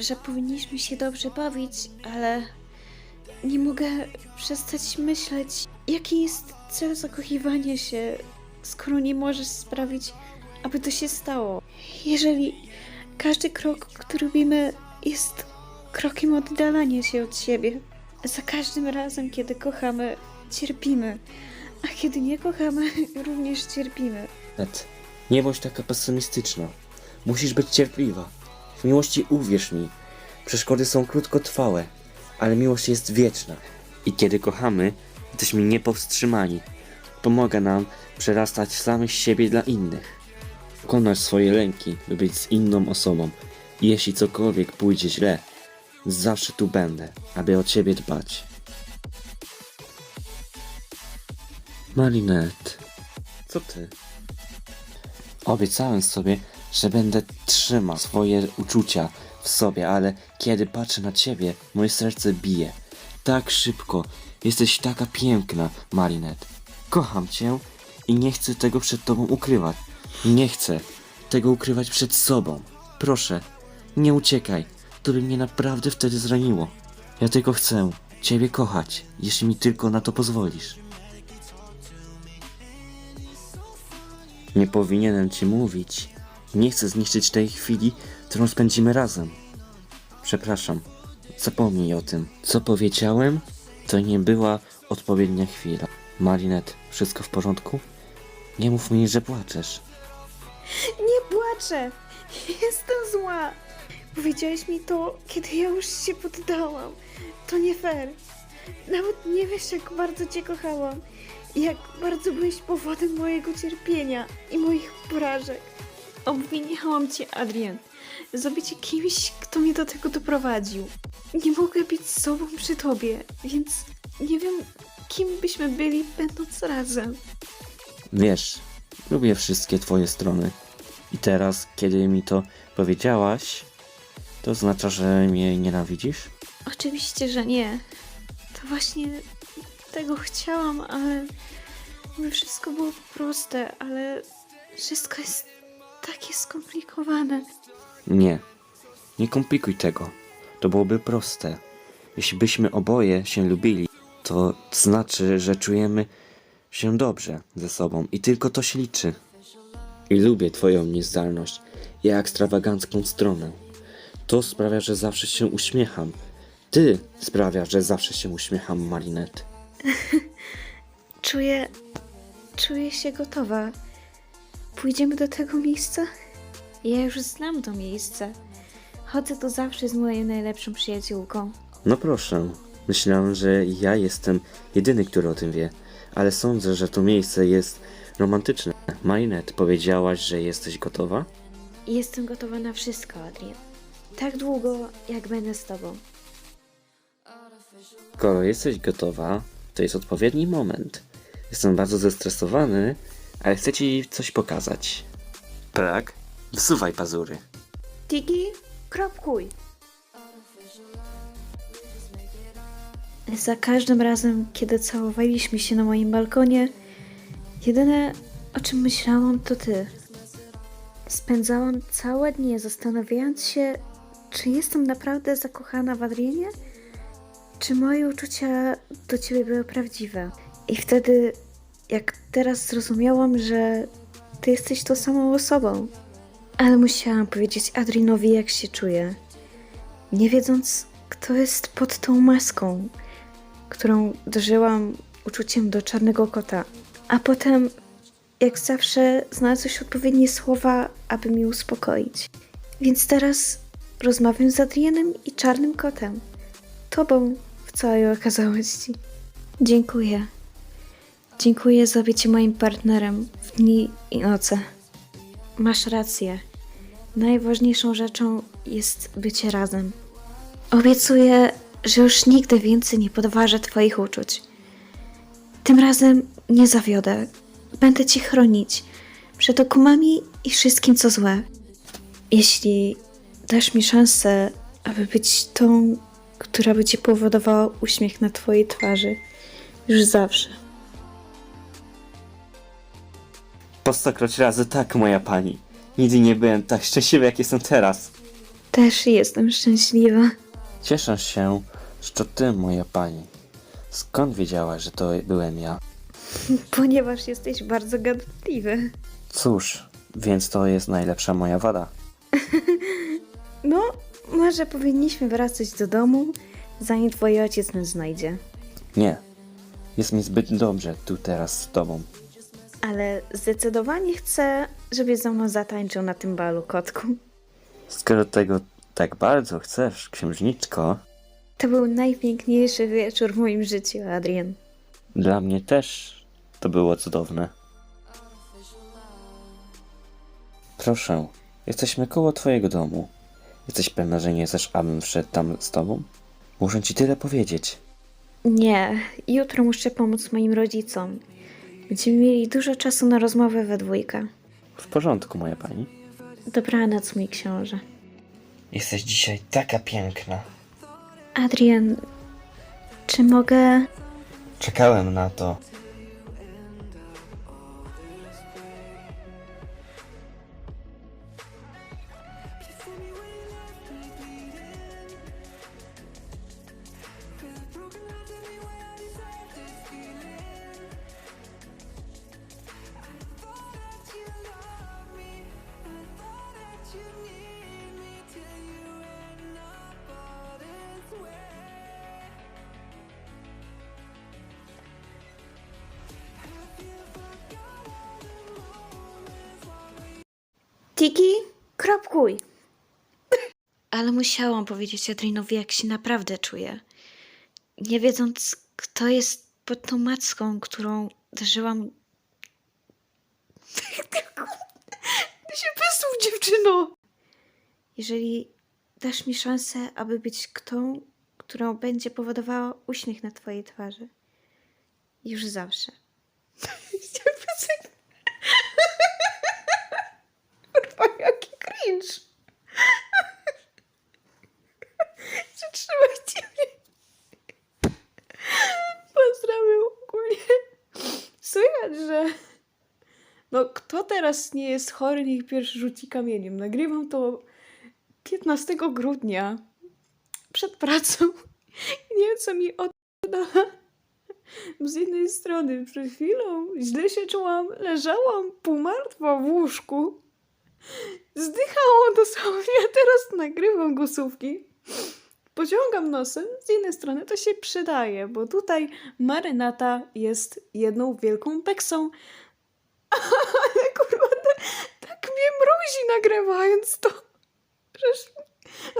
że powinniśmy się dobrze bawić, ale nie mogę przestać myśleć, jaki jest cel zakochiwania się, skoro nie możesz sprawić, aby to się stało. Jeżeli każdy krok, który robimy, jest krokiem oddalania się od siebie. Za każdym razem, kiedy kochamy, cierpimy, a kiedy nie kochamy, również cierpimy. Ned, nie bądź taka pesymistyczna. Musisz być cierpliwa. W miłości uwierz mi, przeszkody są krótkotrwałe, ale miłość jest wieczna. I kiedy kochamy, jesteśmy niepowstrzymani. Pomaga nam przerastać samych siebie dla innych. Pokonać swoje lęki, by być z inną osobą. I jeśli cokolwiek pójdzie źle, zawsze tu będę, aby o ciebie dbać. Marinette, co ty? Obiecałem sobie, że będę trzymał swoje uczucia w sobie, ale kiedy patrzę na ciebie, moje serce bije. Tak szybko. Jesteś taka piękna, Marinette. Kocham cię i nie chcę tego przed tobą ukrywać. Nie chcę tego ukrywać przed sobą. Proszę, nie uciekaj. To by mnie naprawdę wtedy zraniło. Ja tylko chcę ciebie kochać, jeśli mi tylko na to pozwolisz. Nie powinienem ci mówić. Nie chcę zniszczyć tej chwili, którą spędzimy razem. Przepraszam. Zapomnij o tym. Co powiedziałem, to nie była odpowiednia chwila. Marinette, wszystko w porządku? Nie mów mi, że płaczesz. Nie płaczę! Jestem zła! Powiedziałeś mi to, kiedy ja już się poddałam. To nie fair. Nawet nie wiesz, jak bardzo cię kochałam. Jak bardzo byłeś powodem mojego cierpienia i moich porażek. Obwiniałam cię, Adrian. za bycie kimś, kto mnie do tego doprowadził. Nie mogę być sobą przy tobie, więc nie wiem, kim byśmy byli, będąc razem. Wiesz, lubię wszystkie twoje strony. I teraz, kiedy mi to powiedziałaś, to oznacza, że mnie nienawidzisz? Oczywiście, że nie. To właśnie tego chciałam, ale by wszystko było proste, ale wszystko jest takie skomplikowane. Nie. Nie komplikuj tego. To byłoby proste. Jeśli byśmy oboje się lubili, to znaczy, że czujemy się dobrze ze sobą i tylko to się liczy. I lubię twoją niezdalność i ekstrawagancką stronę. To sprawia, że zawsze się uśmiecham. Ty sprawiasz, że zawsze się uśmiecham, Marinette. Czuję. czuję się gotowa. Pójdziemy do tego miejsca? Ja już znam to miejsce. Chodzę tu zawsze z moją najlepszą przyjaciółką. No proszę. Myślałem, że ja jestem jedyny, który o tym wie, ale sądzę, że to miejsce jest romantyczne. Marinette, powiedziałaś, że jesteś gotowa? Jestem gotowa na wszystko, Adrian. Tak długo, jak będę z tobą. Skoro jesteś gotowa, to jest odpowiedni moment. Jestem bardzo zestresowany, ale chcę ci coś pokazać. Tak? Wsuwaj pazury. Tiki, kropkuj. Za każdym razem, kiedy całowaliśmy się na moim balkonie, jedyne o czym myślałam to ty. Spędzałam całe dnie zastanawiając się, czy jestem naprawdę zakochana w Adrienie, czy moje uczucia do ciebie były prawdziwe. I wtedy, jak teraz zrozumiałam, że ty jesteś tą samą osobą. Ale musiałam powiedzieć Adrinowi, jak się czuję. Nie wiedząc, kto jest pod tą maską, którą dożyłam uczuciem do czarnego kota. A potem, jak zawsze, znalazłeś odpowiednie słowa, aby mi uspokoić. Więc teraz rozmawiam z Adrianem i czarnym kotem. Tobą w całej okazałości. Dziękuję. Dziękuję za bycie moim partnerem w dni i noce. Masz rację. Najważniejszą rzeczą jest bycie razem. Obiecuję, że już nigdy więcej nie podważę Twoich uczuć. Tym razem nie zawiodę. Będę Cię chronić przed okumami i wszystkim, co złe. Jeśli dasz mi szansę, aby być tą, która by Ci powodowała uśmiech na Twojej twarzy, już zawsze. Po stokroć razy tak, moja pani. Nigdy nie byłem tak szczęśliwy, jak jestem teraz. Też jestem szczęśliwa. Cieszę się, że to ty, moja pani. Skąd wiedziałaś, że to byłem ja? Ponieważ jesteś bardzo gadatliwy. Cóż, więc to jest najlepsza moja wada. No, może powinniśmy wracać do domu, zanim twój ojciec nas znajdzie. Nie. Jest mi zbyt dobrze tu teraz z tobą. Ale zdecydowanie chcę, żebyś ze mną zatańczył na tym balu, kotku. Skoro tego tak bardzo chcesz, księżniczko, To był najpiękniejszy wieczór w moim życiu, Adrian. dla mnie też to było cudowne. Proszę, jesteśmy koło twojego domu. Jesteś pewna, że nie chcesz, abym wszedł tam z tobą? Muszę ci tyle powiedzieć. Nie, jutro muszę pomóc moim rodzicom. Będziemy mieli dużo czasu na rozmowę we dwójkę. W porządku, moja pani. Dobranoc, mój książę. Jesteś dzisiaj taka piękna. Adrian, czy mogę... Czekałem na to. Tiki, kropkuj. Ale musiałam powiedzieć Adrianowi, jak się naprawdę czuję. Nie wiedząc, kto jest pod tą macką, którą darzyłam... Ty się wysłów, dziewczyno! Jeżeli dasz mi szansę, aby być tą, którą będzie powodowała uśmiech na twojej twarzy. Już zawsze. Kurwa, jaki cringe. Zatrzymajcie mnie. Pozdrawiam ogólnie. Słychać, że... No, kto teraz nie jest chory, niech pierwszy rzuci kamieniem. Nagrywam to 15 grudnia. Przed pracą. Nie wiem, co mi odda. Z jednej strony, przed chwilą źle się czułam, leżałam półmartwa w łóżku. Zdychałam dosłownie, a teraz nagrywam głosówki. Pociągam nosem, z jednej strony to się przydaje, bo tutaj marynata jest jedną wielką peksą. Ale kurwa, ta, tak mnie mrozi nagrywając to, że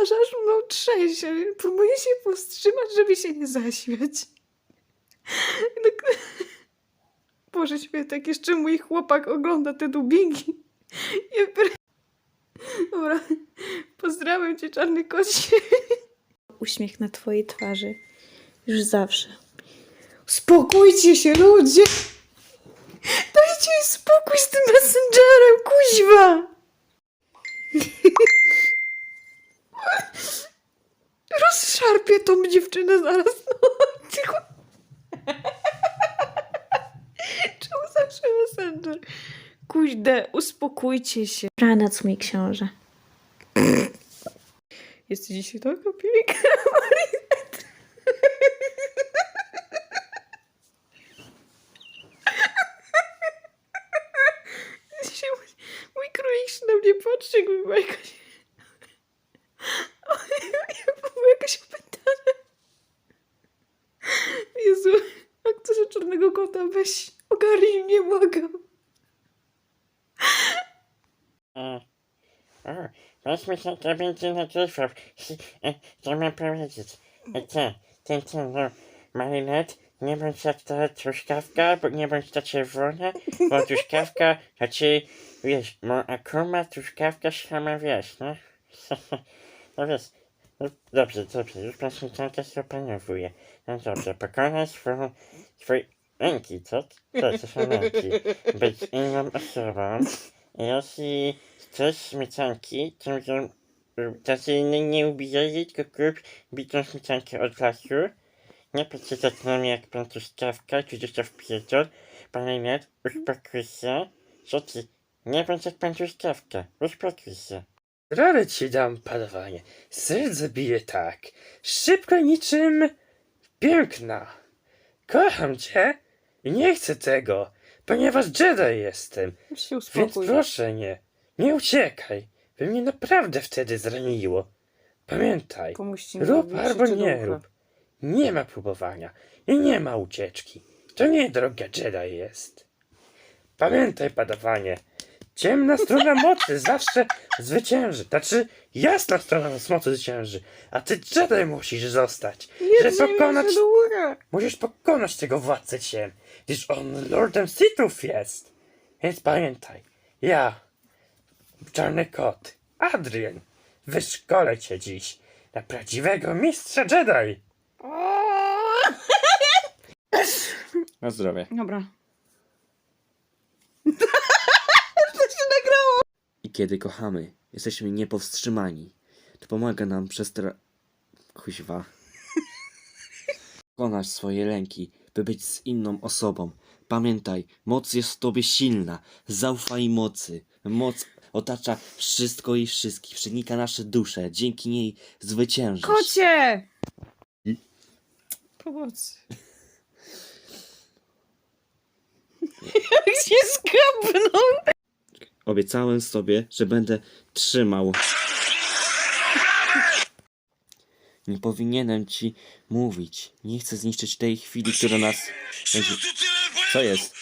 aż, aż, mną trzęsie. Próbuję się powstrzymać, żeby się nie zaśmiać. Tak... Boże świętek, jeszcze mój chłopak ogląda te dubingi. Ja pier... Dobra, pozdrawiam cię, czarny kocie. Uśmiech na twojej twarzy. Już zawsze. Spokójcie się, ludzie! Spokój z tym messengerem, kuźwa! Rozszarpię tą dziewczynę zaraz. No, cicho. Czemu zawsze messenger? Kuźde, uspokójcie się. Ranac, mój książę. Jesteś dzisiaj taka piękna, Marinette. Dzisiaj mój, mój królik się na mnie patrzy, jakby była jakaś... Jakby była jakaś opętana. Jezu, aktorze Czarnego Kota, weź ogarnij mnie, błagam. E, O, weźmy się to będzie nagrywał. E, Co mam powiedzieć? E, Ty, ty, ty, no, Marinette, nie bądź jak ta truskawka, bo nie bądź ta czerwona, bo truskawka, znaczy, wiesz, mo, a kuma truskawka sama wiesz, no. No wiesz, no, dobrze, dobrze, już pan śmietankę się opanowuje. No dobrze, pokonaj swoją, swój ręki, co? Co to są ręki? Być inną osobą. Jeśli chcesz śmietanki, to może znaczy nie, ubijaj tylko kup bitą śmietankę od lasu. Nie patrzcie tak na mnie jak pan truskawka, czy gdzieś to wpierdol. Panie Ned, uspokój się. Co ty? Nie bądź jak pan truskawka, uspokój się. Rady ci dam, padawanie. Serce bije tak. Szybko niczym piękna. Kocham cię i nie chcę tego, ponieważ Jedi jestem. Już się Więc uspokój. proszę nie, nie uciekaj, by mnie naprawdę wtedy zraniło. Pamiętaj, Pomóżcie mi rób albo nie ucha. rób. Nie ma próbowania i nie ma ucieczki. To nie droga Jedi jest. Pamiętaj, padawanie, ciemna strona mocy zawsze zwycięży. Znaczy, jasna strona mocy zwycięży, a ty Jedi musisz zostać, Nie żeby pokonać. Musisz pokonać tego władcę ciem, gdyż on Lordem Sithów jest. Więc pamiętaj, ja, Czarny Kot, Adrian, wyszkolę cię dziś na prawdziwego mistrza Jedi. Na zdrowie. Dobra. I kiedy kochamy, jesteśmy niepowstrzymani. To pomaga nam przestra... Kuźwa. Pokonać swoje lęki, by być z inną osobą. Pamiętaj, moc jest w tobie silna. Zaufaj mocy. Moc otacza wszystko i wszystkich, przenika nasze dusze. Dzięki niej zwyciężysz. Kocie! Pomocy. Jak się skapnął! Obiecałem sobie, że będę trzymał. Nie powinienem ci mówić. Nie chcę zniszczyć tej chwili, która nas będzie... Co jest?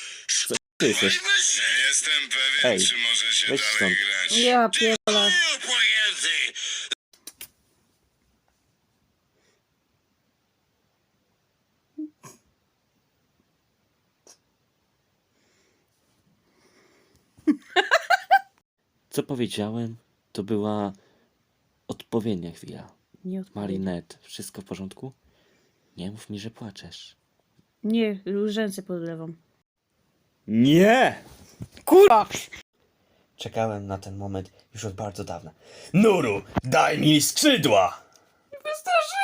Co ty jesteś? Nie jestem pewien, Ej, czy może się weź dalej stąd. grać. Ja pierdolę. Moje pojęty! Co powiedziałem, to była odpowiednia chwila. Nie. Marinette, wszystko w porządku? Nie mów mi, że płaczesz. Nie, już ręce podlewam. Nie! Kurwa! Czekałem na ten moment już od bardzo dawna. Nuru, daj mi skrzydła!